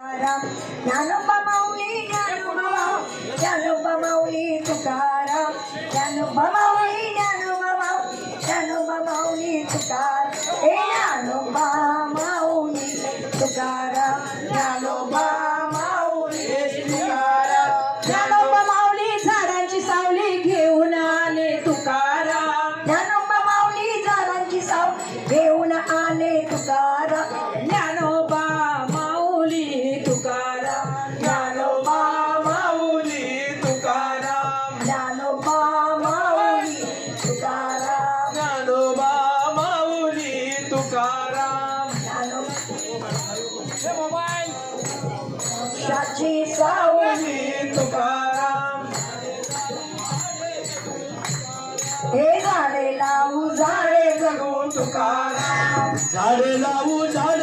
ज्ञानोबा माऊली ज्ञानोबा ज्ञानोबा माऊली तुकाराम ज्ञानोबा माऊली ज्ञानोबा माऊली ज्ञानोबा माऊली तुकार हे ज्ञानोबा माऊली तुकाराम ज्ञानोबा माऊली तुकाराम ज्ञानोबा माऊली झाडांची सावली घेऊन आले तुकाराम ज्ञानोबा तुकाराम सावली तुकाराम. हे झाडे लावू झाडे जगू. तुकाराम झाडे लावू झाडे